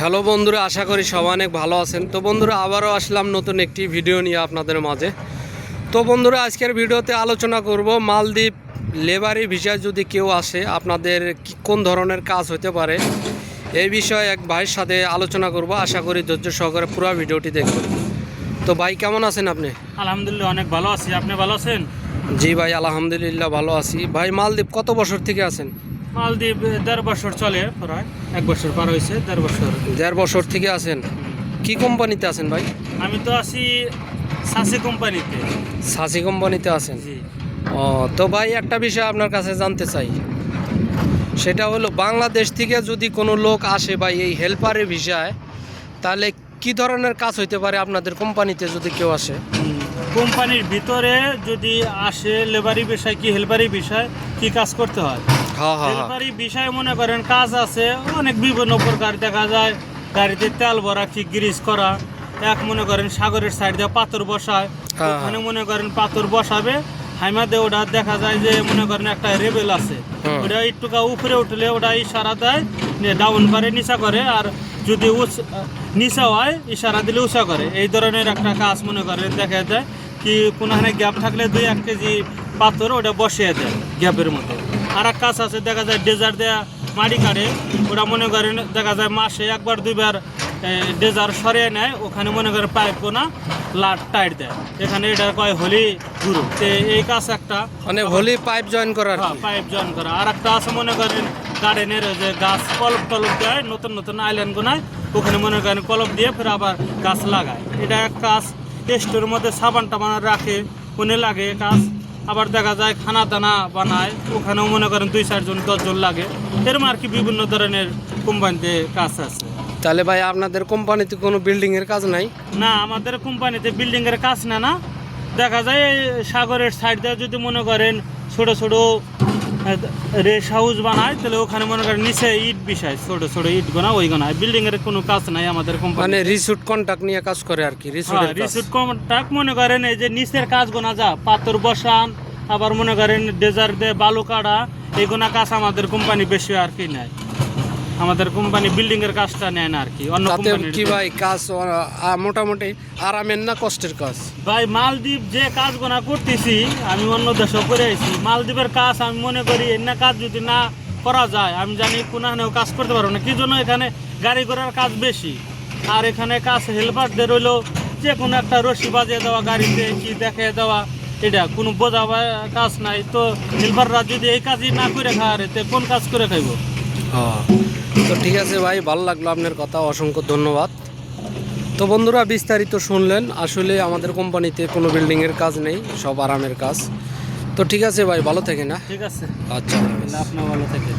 Hello বন্ধুরা আশা করি সবাই অনেক ভালো আছেন। তো বন্ধুরা আবারও আসলাম নতুন একটি ভিডিও নিয়ে আপনাদের মাঝে। তো বন্ধুরা আজকের ভিডিওতে আলোচনা করব মালদ্বীপ লেবারি ভিসায় যদি কেউ আসে আপনাদের কোন ধরনের কাজ হতে পারে? এই বিষয়ে এক ভাইয়ের সাথে আলোচনা করব। আশা করি ধৈর্য সহকারে পুরো ভিডিওটি দেখবেন। তো ভাই কেমন আছেন আপনি? আলহামদুলিল্লাহ অনেক ভালো আছি। আপনি ভালো আছেন? জি ভাই আলহামদুলিল্লাহ ভালো আছি। ভাই মালদ্বীপ কত বছর থেকে আছেন? মালদ্বীপ দেড় বছর চলে প্রায়। এক বছর পার হয়েছে দেড় বছর। দেড় বছর থেকে আছেন। কি কোম্পানিতে আছেন ভাই? আমি তো আছি সাসি কোম্পানিতে। সাসি কোম্পানিতে আছেন? জি। ও তো ভাই একটা বিষয় আপনার কাছে জানতে চাই। সেটা হলো বাংলাদেশ থেকে যদি কোনো লোক আসে বা এই হেল্পারের বিষয় তাহলে কি ধরনের কাজ হইতে পারে আপনাদের কোম্পানিতে যদি কেউ আসে? কোম্পানির ভিতরে যদি আসে লেবারি বিষয় কি হেল্পারি বিষয় কি কাজ করতে হয়? হ্যাঁ হ্যাঁ হ্যাঁ। হেল্পারি বিষয় মনে করেন কাজ আছে অনেক বিভিন্ন প্রকার দেখা যায়। গাড়িতে তেল ভরা কি গ্রিস করা। এক মনে করেন সাগরের সাইড দিয়ে পাথর বসায়। হ্যাঁ। ওখানে মনে করেন পাথর বসাবে হাইমাদে ওটা দেখা যায় যে মনে করেন একটা রেবেল আছে। ওটা একটুকা উপরে উঠলে ওটা ইশারা দেয় ডাউন করে নিচা করে আর যদি উচ নিচা হয় ইশারা দিলে উঁচা করে। এই ধরনের একটা কাজ মনে করেন দেখা যায় কি কোনোখানে গ্যাপ থাকলে দুই এক কেজি পাথর ওটা বসিয়ে দেয় গ্যাপের মধ্যে। আর এক কাজ আছে দেখা যায় ডেজার দেয়া মাটি কাটে ওরা মনে করেন দেখা যায় মাসে একবার দুইবার ডেজার সরিয়ে নেয় ওখানে মনে করেন পাইপ কোনা লাট টাইট দেয়। এখানে এটা কয় হোলি গুরু। তো এই কাজ একটা। মানে হোলি পাইপ জয়েন হ্যাঁ, পাইপ জয়েন করা। আর একটা আছে মনে করেন গার্ডেনের যে গাছ কলপ টলপ দেয় নতুন নতুন আইল্যান্ড গোনায় ওখানে মনে করেন কলপ দিয়ে ফের আবার গাছ লাগায়। এটা এক কাজ টেস্টের মধ্যে সাবান টাবান রাখে কোনে লাগে কাজ। আবার দেখা যায় খানা দানা বানায়। ওখানেও মনে করেন দুই চারজন দশজন লাগে। এরম আর কি বিভিন্ন ধরনের কোম্পানিতে কাজ আছে। তাহলে ভাই আপনাদের কোম্পানিতে কোনো বিল্ডিং এর কাজ নাই? না আমাদের কোম্পানিতে বিল্ডিং এর কাজ না না। দেখা যায় সাগরের সাইড দিয়ে যদি মনে করেন ছোট ছোট রেস্ট হাউস বানায় তাহলে ওখানে মনে করেন নিচে ইট বিষয় ছোট ছোট ইট গোনা ওই গোনা। বিল্ডিং এর কোনো কাজ নাই আমাদের কোম্পানি মানে রিসুট কন্ট্রাক্ট নিয়ে কাজ করে আর কি রিসুট রিসুট কন্ট্রাক্ট মনে করেন এই যে নিচের কাজ গোনা যা পাথর বসান আবার মনে করেন ডেজার দিয়ে বালু কাটা এইগুলা কাজ আমাদের কোম্পানি বেশি আর কি নেয়। আমাদের কোম্পানি বিল্ডিং এর কাজটা নেয় না আর কি অন্য তাতে কি ভাই কাজ মোটামুটি আরামের না কষ্টের কাজ? ভাই মালদ্বীপ যে কাজ গোনা করতেছি আমি অন্য দেশে করে আইছি মালদ্বীপের কাজ আমি মনে করি এনে কাজ যদি না করা যায় আমি জানি কোনখানেও কাজ করতে পারব না কি জন্য এখানে গাড়ি ঘোড়ার কাজ বেশি? আর এখানে কাজ হেল্পারদের হইল যে কোনো একটা রশি বাজিয়ে দেওয়া গাড়িতে কি দেখিয়ে দেওয়া এটা কোনো বোঝা বা- কাজ নাই তো হেল্পাররা যদি এই কাজই না করে খাওয়ারে তো কোন কাজ করে খাইব? তো ঠিক আছে ভাই ভালো লাগল আপনার কথা অসংখ্য ধন্যবাদ। তো বন্ধুরা বিস্তারিত শুনলেন আসলে আমাদের কোম্পানিতে কোনো বিল্ডিংয়ের কাজ নেই সব আরামের কাজ। তো ঠিক আছে ভাই ভালো থাকে না ঠিক আছে। আচ্ছা আপনার ভালো থেকে